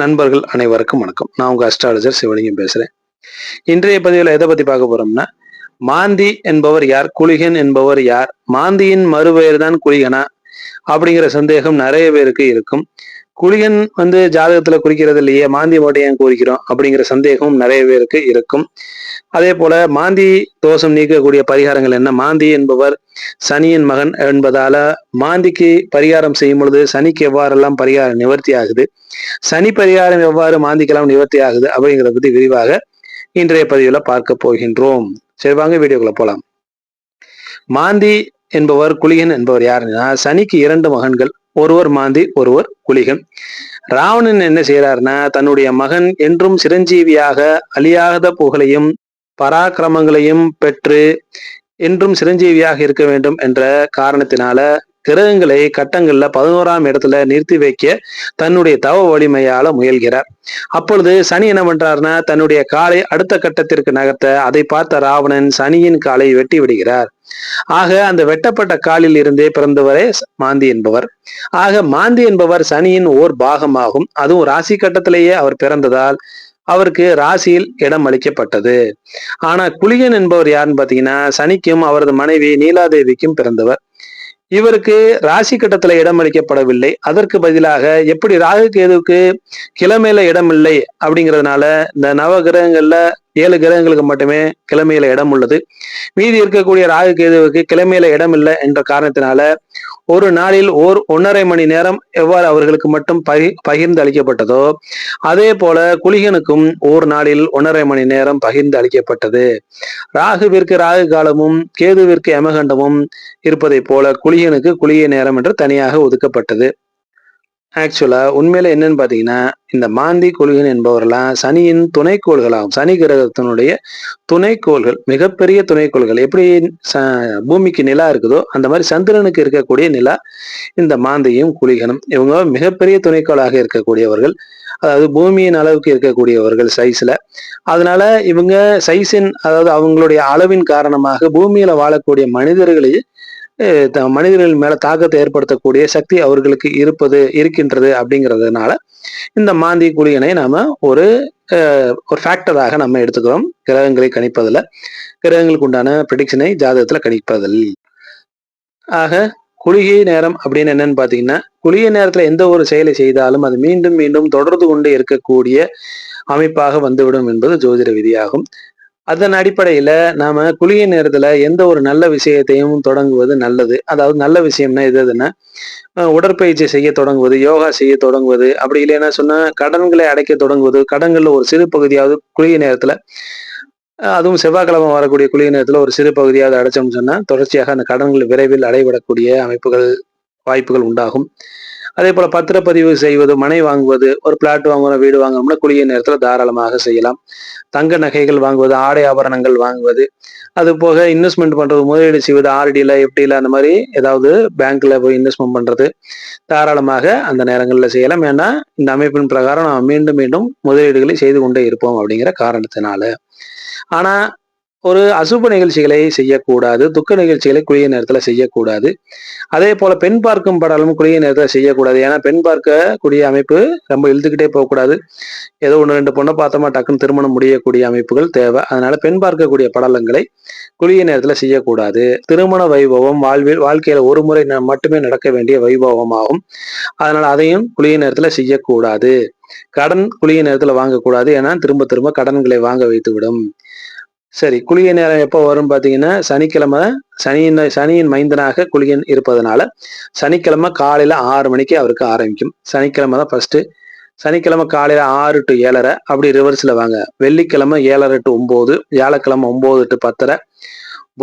நண்பர்கள் அனைவருக்கும் வணக்கம். நான் உங்க அஸ்ட்ராலஜர் சிவலிங்கம் பேசுறேன். இன்றைய பதிவில் எதை பத்தி பார்க்க போறோம்னா மாந்தி என்பவர் யார் குளிகன் என்பவர் யார் மாந்தியின் மறுபெயர் தான் குளிகனா அப்படிங்கிற சந்தேகம் நிறைய பேருக்கு இருக்கும். குளியன் வந்து ஜாதகத்துல குறிக்கிறது இல்லையே மாந்தி மட்டும் ஏன் குறிக்கிறோம் அப்படிங்கிற சந்தேகம் நிறைய பேருக்கு இருக்கும். அதே போல மாந்தி தோஷம் நீக்கக்கூடிய பரிகாரங்கள் என்ன? மாந்தி என்பவர் சனியின் மகன் என்பதால மாந்திக்கு பரிகாரம் செய்யும் பொழுது சனிக்கு எவ்வாறெல்லாம் பரிகாரம் நிவர்த்தி ஆகுது? சனி பரிகாரம் எவ்வாறு மாந்திக்கெல்லாம் நிவர்த்தி ஆகுது அப்படிங்கிறத பத்தி விரிவாக இன்றைய பதிவுல பார்க்க போகின்றோம். சரி வாங்க வீடியோக்குள்ள போலாம். மாந்தி என்பவர் குளியன் என்பவர் யாருன்னா சனிக்கு இரண்டு மகன்கள். ஒருவர் மாந்தி ஒருவர் குளிகன். ராவணன் என்ன செய்யறாருன்னா தன்னுடைய மகன் என்றும் சிரஞ்சீவியாக அழியாத புகழையும் பராக்கிரமங்களையும் பெற்று என்றும் சிரஞ்சீவியாக இருக்க வேண்டும் என்ற காரணத்தினால கிரகங்களை கட்டங்கள்ல பதினோராம் இடத்துல நிறுத்தி வைக்க தன்னுடைய தவ வலிமையால முயல்கிறார். அப்பொழுது சனி என்ன பண்றாருன்னா தன்னுடைய காலை அடுத்த கட்டத்திற்கு நகர்த்த அதை பார்த்த ராவணன் சனியின் காலை வெட்டி விடுகிறார். ஆக அந்த வெட்டப்பட்ட காலில் இருந்தே பிறந்தவரே மாந்தி என்பவர். ஆக மாந்தி என்பவர் சனியின் ஓர் பாகமாகும். அதுவும் ராசி கட்டத்திலேயே அவர் பிறந்ததால் அவருக்கு ராசியில் இடம் அளிக்கப்பட்டது. ஆனா குளியன் என்பவர் யாருன்னு பாத்தீங்கன்னா சனிக்கும் அவரது மனைவி நீலாதேவிக்கும் பிறந்தவர். இவருக்கு ராசி கட்டத்துல இடம் அளிக்கப்படவில்லை. அதற்கு பதிலாக எப்படி ராகு கேதுவுக்கு கிழமையில இடம் இல்லை அப்படிங்கிறதுனால இந்த நவ கிரகங்கள்ல ஏழு கிரகங்களுக்கு மட்டுமே கிழமையில இடம் உள்ளது. மீதி இருக்கக்கூடிய ராகு கேதுவுக்கு கிழமையில இடம் இல்லை என்ற காரணத்தினால ஒரு நாளில் ஓர் ஒன்றரை மணி நேரம் எவ்வாறு அவர்களுக்கு மட்டும் பகி பகிர்ந்து அளிக்கப்பட்டதோ அதே போல குளிகனுக்கும் ஓர் நாளில் ஒன்றரை மணி நேரம் பகிர்ந்து அளிக்கப்பட்டது. ராகுவிற்கு ராகு காலமும் கேதுவிற்கு யமகண்டமும் இருப்பதை போல குளிகனுக்கு குளிய நேரம் என்று தனியாக ஒதுக்கப்பட்டது. ஆக்சுவலா உண்மையில என்னன்னு பாத்தீங்கன்னா இந்த மாந்தி குளிகன் என்பவரெல்லாம் சனியின் துணைக்கோள்களாகும். சனி கிரகத்தினுடைய துணைக்கோள்கள் மிகப்பெரிய துணைக்கோள்கள். எப்படி பூமிக்கு நிலா இருக்குதோ அந்த மாதிரி சந்திரனுக்கு இருக்கக்கூடிய நிலா இந்த மாந்தியும் குளிகனும். இவங்க மிகப்பெரிய துணைக்கோளாக இருக்கக்கூடியவர்கள். அதாவது பூமியின் அளவுக்கு இருக்கக்கூடியவர்கள் சைஸ்ல அதனால இவங்க சைஸின் அதாவது அவங்களுடைய அளவின் காரணமாக பூமியில வாழக்கூடிய மனிதர்களையே மனிதர்கள் மேல தாக்கத்தை ஏற்படுத்தக்கூடிய சக்தி அவர்களுக்கு இருப்பது இருக்கின்றது அப்படிங்கிறதுனால இந்த மாந்தி குளியனை நாம ஒரு ஒரு ஃபேக்டராக நம்ம எடுத்துக்கிறோம். கிரகங்களை கணிப்பதில். கிரகங்களுக்கு உண்டான ப்ரிடிக்ஷனை ஜாதகத்துல கணிப்பதில். ஆக குளிகை நேரம் அப்படின்னு என்னன்னு பாத்தீங்கன்னா குளிகை நேரத்துல எந்த ஒரு செயலை செய்தாலும் அது மீண்டும் மீண்டும் தொடர்ந்து கொண்டு இருக்கக்கூடிய அமைப்பாக வந்துவிடும் என்பது ஜோதிட விதியாகும். அதன் அடிப்படையில நாம குளிய நேரத்துல எந்த ஒரு நல்ல விஷயத்தையும் தொடங்குவது நல்லது. அதாவது நல்ல விஷயம்னா எது எதுன்னா உடற்பயிற்சி செய்ய தொடங்குவது யோகா செய்ய தொடங்குவது அப்படி இல்லைன்னா சொன்னா கடன்களை அடைக்க தொடங்குவது கடன்கள்ல ஒரு சிறு பகுதியாவது குளிய நேரத்துல அதுவும் செவ்வாய்க்கிழமை வரக்கூடிய குளிய நேரத்துல ஒரு சிறு பகுதியாவது அடைச்சோம்னு சொன்னா தொடர்ச்சியாக அந்த கடன்கள் விரைவில் அடைபடக்கூடிய அமைப்புகள் வாய்ப்புகள் உண்டாகும். அதே போல பத்திரப்பதிவு செய்வது மனை வாங்குவது ஒரு பிளாட் வாங்குறோம் வீடு வாங்கணும்னா குளிய நேரத்தில் தாராளமாக செய்யலாம். தங்க நகைகள் வாங்குவது ஆடை ஆபரணங்கள் வாங்குவது அது போக இன்வெஸ்ட்மெண்ட் பண்றது முதலீடு செய்வது ஆர்டியில் எப்டில அந்த மாதிரி ஏதாவது பேங்க்ல போய் இன்வெஸ்ட்மெண்ட் பண்றது தாராளமாக அந்த நேரங்களில் செய்யலாம். ஏன்னா இந்த அமைப்பின் பிரகாரம் நாம் மீண்டும் மீண்டும் முதலீடுகளை செய்து கொண்டே இருப்போம் அப்படிங்கிற காரணத்தினால. ஆனா ஒரு அசுப நிகழ்ச்சிகளை செய்யக்கூடாது துக்க நிகழ்ச்சிகளை குளிய நேரத்துல செய்யக்கூடாது. அதே போல பெண் பார்க்கும் படலும் குறுகிய நேரத்தில் செய்யக்கூடாது. ஏன்னா பெண் பார்க்கக்கூடிய அமைப்பு ரொம்ப இழுத்துக்கிட்டே போகக்கூடாது. ஏதோ ஒன்று ரெண்டு பொண்ணை பார்த்தோமா டக்குன்னு திருமணம் முடியக்கூடிய அமைப்புகள் தேவை. அதனால பெண் பார்க்கக்கூடிய படலங்களை குறுகிய நேரத்துல செய்யக்கூடாது. திருமண வைபவம் வாழ்வில் வாழ்க்கையில ஒரு முறை மட்டுமே நடக்க வேண்டிய வைபவம் ஆகும் அதனால அதையும் குளிய நேரத்துல செய்யக்கூடாது. கடன் குளிய நேரத்துல வாங்கக்கூடாது. ஏன்னா திரும்ப திரும்ப கடன்களை வாங்க வைத்து விடும் சரி குளிகை நேரம் எப்போ வரும் பார்த்தீங்கன்னா சனிக்கிழமை சனியின் சனியின் மைந்தனாக குளிகன் இருப்பதனால சனிக்கிழமை காலையில் ஆறு மணிக்கு அவருக்கு ஆரம்பிக்கும். சனிக்கிழமை தான் ஃபர்ஸ்ட் சனிக்கிழமை காலையில் ஆறு டு ஏழரை அப்படி ரிவர்ஸில் வாங்க. வெள்ளிக்கிழமை ஏழரை டு ஒம்பது வியாழக்கிழமை ஒம்பது டு பத்தரை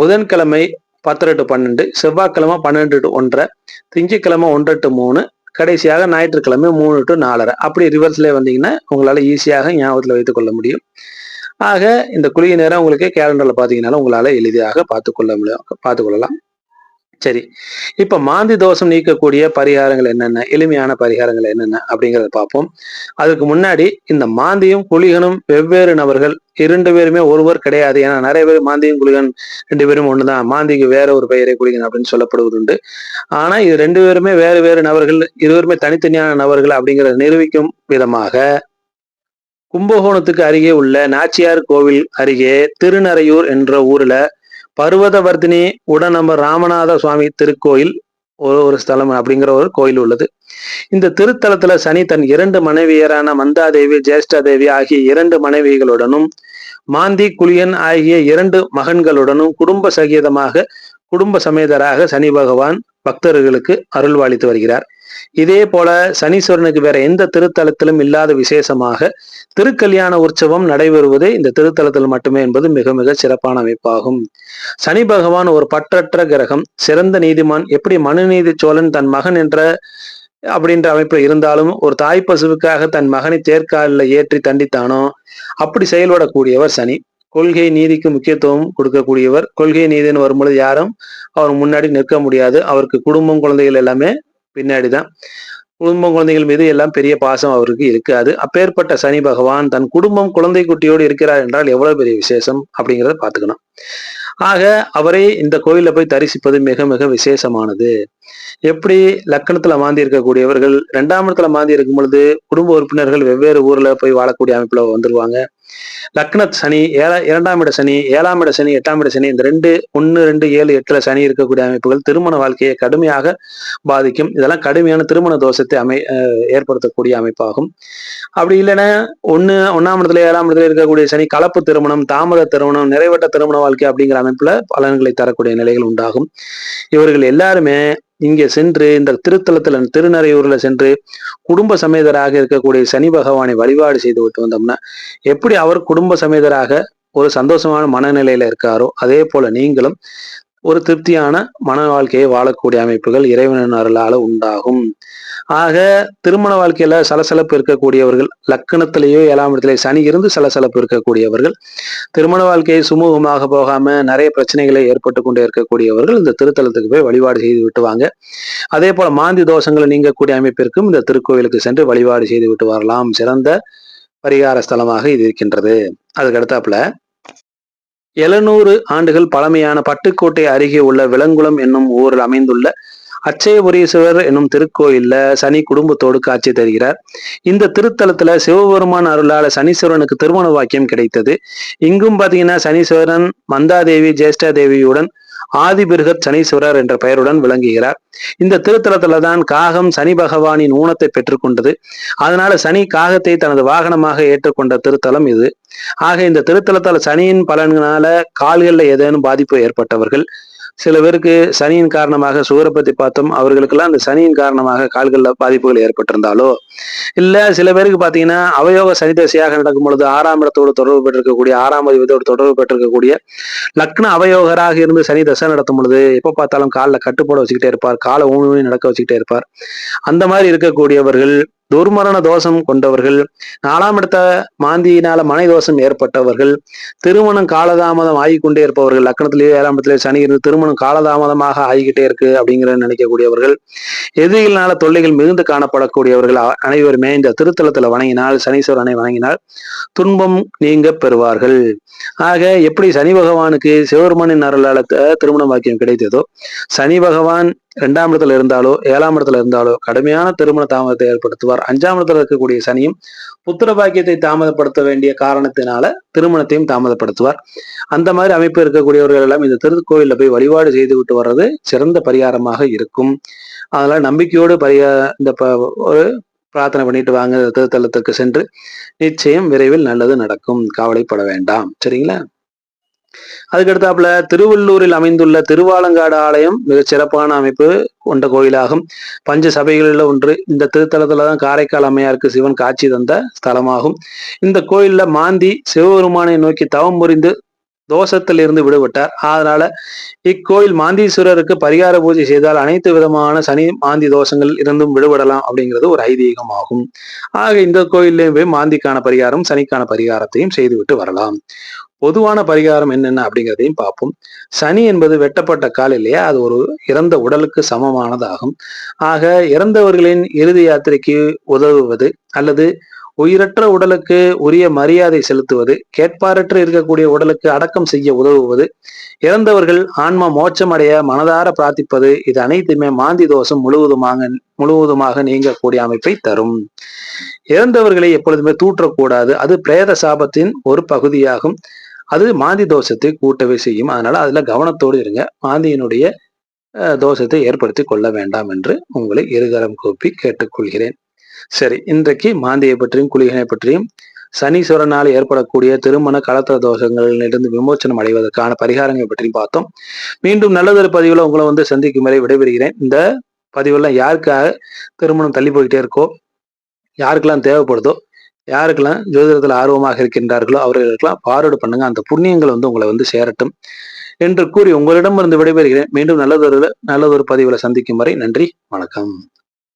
புதன்கிழமை பத்தரை டு பன்னெண்டு செவ்வாய்க்கிழமை பன்னெண்டு டு ஒன்றரை திங்கக்கிழமை ஒன்றரை டு மூணு கடைசியாக ஞாயிற்றுக்கிழமை மூணு டு நாலரை. அப்படி ரிவர்ஸ்லேயே வந்தீங்கன்னா உங்களால் ஈஸியாக ஞாபகத்தில் வைத்துக்கொள்ள முடியும். ஆக இந்த குளிகை நேரம் உங்களுக்கு கேலண்டரில் பார்த்தீங்கன்னாலும் உங்களால் எளிதாக பார்த்து கொள்ள முடியும். பார்த்துக்கொள்ளலாம் சரி. இப்போ மாந்தி தோஷம் நீக்கக்கூடிய பரிகாரங்கள் என்னென்ன? எளிமையான பரிகாரங்கள் என்னென்ன? அப்படிங்கிறத பார்ப்போம். அதுக்கு முன்னாடி இந்த மாந்தியும் குளிகனும் வெவ்வேறு நபர்கள் இரண்டு பேருமே ஒருவர் கிடையாது. ஏன்னா நிறைய பேர் மாந்தியும் குளிகன் ரெண்டு பேரும் ஒண்ணுதான். மாந்திக்கு வேற ஒரு பெயரை குளிகன் அப்படின்னு சொல்லப்படுவது உண்டு. ஆனா இது ரெண்டு பேருமே வேறு வேறு நபர்கள் இருவருமே தனித்தனியான நபர்கள் அப்படிங்கிறத நிரூபிக்கும் விதமாக கும்பகோணத்துக்கு அருகே உள்ள நாச்சியார் கோவில் அருகே திருநறையூர் என்ற ஊர்ல பர்வதவர்தினி உடனம்ப ராமநாத சுவாமி திருக்கோயில் ஒரு ஒரு ஸ்தலம் அப்படிங்கிற ஒரு கோயில் உள்ளது. இந்த திருத்தலத்துல சனி தன் இரண்டு மனைவியரான மந்தாதேவி ஜேஷ்டாதேவி ஆகிய இரண்டு மனைவிகளுடனும் மாந்தி குளியன் ஆகிய இரண்டு மகன்களுடனும் குடும்ப சகிதமாக குடும்ப சமேதராக சனி பகவான் பக்தர்களுக்கு அருள்வாளித்து வருகிறார். இதே போல சனீஸ்வரனுக்கு வேற எந்த திருத்தலத்திலும் இல்லாத விசேஷமாக திருக்கல்யாண உற்சவம் நடைபெறுவதே இந்த திருத்தலத்தில் மட்டுமே என்பது மிக மிக சிறப்பான அமைப்பாகும். சனி பகவான் ஒரு பற்றற்ற கிரகம் சிறந்த நீதிமான் எப்படி மனுநீதி சோழன் தன் மகன் என்ற அப்படின்ற அமைப்பு இருந்தாலும் ஒரு தாய் பசுவுக்காக தன் மகனை தேர்காலில் ஏற்றி தண்டித்தானோ அப்படி செயல்படக்கூடியவர் சனி. கொள்கை நீதிக்கு முக்கியத்துவம் கொடுக்கக்கூடியவர். கொள்கை நீதின்னு வரும்பொழுது யாரும் அவர் முன்னாடி நிற்க முடியாது. அவருக்கு குடும்பம் குழந்தைகள் எல்லாமே பின்னாடிதான். குடும்பம் குழந்தைகள் மீது எல்லாம் பெரிய பாசம் அவருக்கு இருக்காது. அப்பேற்பட்ட சனி பகவான் தன் குடும்பம் குழந்தை குட்டியோடு இருக்கிறார் என்றால் எவ்வளவு பெரிய விசேஷம் அப்படிங்கிறத பார்த்துக்கணும். ஆக அவரை இந்த கோயில போய் தரிசிப்பது மிக மிக விசேஷமானது. எப்படி லக்கணத்துல மாந்தி இருக்கக்கூடியவர்கள் இரண்டாம் இடத்துல மாந்தி இருக்கும் பொழுது குடும்ப உறுப்பினர்கள் வெவ்வேறு ஊர்ல போய் வாழக்கூடிய அமைப்புல வந்துருவாங்க. லக்ன சனி ஏழா இரண்டாம் இட சனி ஏழாம் இட சனி எட்டாம் இட சனி இந்த ரெண்டு ஒன்று ரெண்டு ஏழு எட்டுல சனி இருக்கக்கூடிய அமைப்புகள் திருமண வாழ்க்கையை கடுமையாக பாதிக்கும். இதெல்லாம் கடுமையான திருமண தோஷத்தை அமை ஏற்படுத்தக்கூடிய அமைப்பாகும். அப்படி இல்லைன்னா ஒன்று ஒன்றாம் இடத்துல ஏழாம் இடத்துல இருக்கக்கூடிய சனி கலப்பு திருமணம் தாமத திருமணம் நிறைவேற்ற திருமண வாழ்க்கை அப்படிங்கிற அமைப்புல பலன்களை தரக்கூடிய நிலைகள் உண்டாகும். இவர்கள் எல்லாருமே இங்கே சென்று இந்த திருத்தலத்துல திருநறையூர்ல சென்று குடும்ப சமேதராக இருக்கக்கூடிய சனி பகவானை வழிபாடு செய்து விட்டு வந்தோம்னா எப்படி அவர் குடும்ப சமேதராக ஒரு சந்தோஷமான மனநிலையில இருக்காரோ அதே போல நீங்களும் ஒரு திருப்தியான மன வாழ்க்கையை வாழக்கூடிய அமைப்புகள் இறைவனின் அருளால உண்டாகும். ஆக திருமண வாழ்க்கையில சலசலப்பு இருக்கக்கூடியவர்கள் லக்கணத்திலேயோ ஏழாம் இடத்திலே சனி இருந்து சலசலப்பு இருக்கக்கூடியவர்கள் திருமண வாழ்க்கையை சுமூகமாக போகாம நிறைய பிரச்சனைகளை ஏற்பட்டு கொண்டே இருக்கக்கூடியவர்கள் இந்த திருத்தலத்துக்கு போய் வழிபாடு செய்து விட்டுவாங்க. அதே போல மாந்தி தோஷங்களை நீங்கக்கூடிய அமைப்பிற்கும் இந்த திருக்கோயிலுக்கு சென்று வழிபாடு செய்து விட்டு வரலாம். சிறந்த பரிகார ஸ்தலமாக இது இருக்கின்றது. அதுக்கு அடுத்தாப்புல எழுநூறு ஆண்டுகள் பழமையான பட்டுக்கோட்டை அருகே உள்ள விலங்குளம் என்னும் ஊரில் அமைந்துள்ள அச்சயபுரீஸ்வரர் என்னும் திருக்கோயில்ல சனி குடும்பத்தோடு காட்சி தருகிறார். இந்த திருத்தலத்துல சிவபெருமான் அருளால சனீஸ்வரனுக்கு திருமண வாக்கியம் கிடைத்தது. இங்கும் பாத்தீங்கன்னா சனீஸ்வரன் மந்தாதேவி ஜேஷ்டா தேவியுடன் ஆதிபிருகத் சனீஸ்வரர் என்ற பெயருடன் விளங்குகிறார். இந்த திருத்தலத்துல தான் காகம் சனி பகவானின் ஊனத்தை பெற்றுக்கொண்டது. அதனால சனி காகத்தை தனது வாகனமாக ஏற்றுக்கொண்ட திருத்தலம் இது. ஆக இந்த திருத்தலத்தால் சனியின் பலன்களால கால்களில் ஏதேனும் பாதிப்பு ஏற்பட்டவர்கள் சில பேருக்கு சனியின் காரணமாக சுகரை பத்தி பார்த்தோம். அவர்களுக்கெல்லாம் அந்த சனியின் காரணமாக கால்களில் பாதிப்புகள் ஏற்பட்டிருந்தாலோ இல்ல சில பேருக்கு பாத்தீங்கன்னா அவயோக சனி தசையாக நடக்கும் பொழுது ஆறாம் இடத்தோடு தொடர்பு பெற்றிருக்கக்கூடிய ஆறாம் அதிபதியோடு தொடர்பு பெற்றிருக்கக்கூடிய லக்ன அவயோகராக இருந்து சனி தசை நடத்தும் பொழுது எப்ப பார்த்தாலும் காலில் கட்டுப்போட வச்சுக்கிட்டே இருப்பார். காலை ஊனி நடக்க வச்சுக்கிட்டே இருப்பார். அந்த மாதிரி இருக்கக்கூடியவர்கள் துர்மரண தோஷம் கொண்டவர்கள் நாலாம் இடத்த மாந்தியினால மனை தோஷம் ஏற்பட்டவர்கள் திருமணம் காலதாமதம் ஆகிக்கொண்டே இருப்பவர்கள் லக்கணத்திலேயே ஏழாம் இடத்திலே சனி இருந்து திருமணம் காலதாமதமாக ஆகிக்கிட்டே இருக்கு அப்படிங்கிற நினைக்கக்கூடியவர்கள் எதிரிகளால தொல்லைகள் மிகுந்து காணப்படக்கூடியவர்கள் அனைவருமே இந்த திருத்தலத்துல வணங்கினால் சனீஸ்வரனை வணங்கினால் துன்பம் நீங்க பெறுவார்கள். ஆக எப்படி சனி பகவானுக்கு சிவபெருமானின் அருளால திருமண வாக்கியம் கிடைத்ததோ சனி பகவான் இரண்டாம் இடத்துல இருந்தாலோ ஏழாம் இடத்துல இருந்தாலோ கடுமையான திருமண தாமதத்தை ஏற்படுத்துவார். அஞ்சாம் இடத்துல இருக்கக்கூடிய சனியும் புத்திர பாக்கியத்தை தாமதப்படுத்த வேண்டிய காரணத்தினால திருமணத்தையும் தாமதப்படுத்துவார். அந்த மாதிரி அமைப்பு இருக்கக்கூடியவர்கள் எல்லாம் இந்த திருக்கோயிலில் போய் வழிபாடு செய்து விட்டு வர்றது சிறந்த பரிகாரமாக இருக்கும். அதனால நம்பிக்கையோடு பரிகா இந்த ஒரு பிரார்த்தனை பண்ணிட்டு வாங்க. திருத்தலத்துக்கு சென்று நிச்சயம் விரைவில் நல்லது நடக்கும். கவலைப்பட வேண்டாம். சரிங்களா? அதுக்கடுத்தாப்புல திருவள்ளூரில் அமைந்துள்ள திருவாலங்காடு ஆலயம் மிக சிறப்பான அமைப்பு கொண்ட கோயிலாகும். பஞ்ச சபைகளில் ஒன்று. இந்த திருத்தலத்துல தான் காரைக்கால் அம்மையாருக்கு சிவன் காட்சி தந்த ஸ்தலமாகும். இந்த கோயில்ல மாந்தி சிவபெருமானை நோக்கி தவம் புரிந்து தோஷத்திலிருந்து விடுபட்டார். அதனால இக்கோயில் மாந்தீஸ்வரருக்கு பரிகார பூஜை செய்தால் அனைத்து விதமான சனி மாந்தி தோஷங்கள் இருந்தும் விடுபடலாம் அப்படிங்கிறது ஒரு ஐதீகமாகும். ஆக இந்த கோயிலையும் போய் மாந்திக்கான பரிகாரம் சனிக்கான பரிகாரத்தையும் செய்துவிட்டு வரலாம். பொதுவான பரிகாரம் என்னென்ன அப்படிங்கிறதையும் பார்ப்போம். சனி என்பது வெட்டப்பட்ட கால் இல்லையா? அது ஒரு இறந்த உடலுக்கு சமமானதாகும். ஆக இறந்தவர்களின் இறுதி யாத்திரைக்கு உதவுவது அல்லது உயிரற்ற உடலுக்கு உரிய மரியாதை செலுத்துவது கேட்பாரற்று இருக்கக்கூடிய உடலுக்கு அடக்கம் செய்ய உதவுவது இறந்தவர்கள் ஆன்ம மோட்சமடைய மனதார பிரார்த்திப்பது இது அனைத்துமே மாந்தி தோஷம் முழுவதுமாக முழுவதுமாக நீங்கக்கூடிய அமைப்பை தரும். இறந்தவர்களை எப்பொழுதுமே தூற்றக்கூடாது. அது பிரேத சாபத்தின் ஒரு பகுதியாகும். அது மாந்தி தோஷத்தை கூட்டவே செய்யும். அதனால அதுல கவனத்தோடு இருங்க. மாந்தியினுடைய அஹ், தோஷத்தை ஏற்படுத்தி கொள்ள வேண்டாம் என்று உங்களை இருகரம் கூப்பி கேட்டுக்கொள்கிறேன். சரி இன்றைக்கு மாந்தியை பற்றியும் குளிகனை பற்றியும் சனீஸ்வரனால் ஏற்படக்கூடிய திருமண கலத்திர தோஷங்களிலிருந்து விமோச்சனம் அடைவதற்கான பரிகாரங்கள் பற்றியும் பார்த்தோம். மீண்டும் நல்லதொரு பதிவுல உங்களை வந்து சந்திக்கும் வரை விடைபெறுகிறேன். இந்த பதிவெல்லாம் யாருக்காக திருமணம் தள்ளி போயிட்டே இருக்கோ யாருக்கெல்லாம் தேவைப்படுதோ யாருக்கெல்லாம் ஜோதிடத்தில் ஆர்வமாக இருக்கின்றார்களோ அவர்களுக்கெல்லாம் ஃபார்வர்டு பண்ணுங்க. அந்த புண்ணியங்கள் வந்து உங்களை வந்து சேரட்டும் என்று கூறி உங்களிடமிருந்து விடைபெறுகிறேன். மீண்டும் நல்லதொரு நல்லதொரு பதிவுல சந்திக்கும் வரை நன்றி வணக்கம்.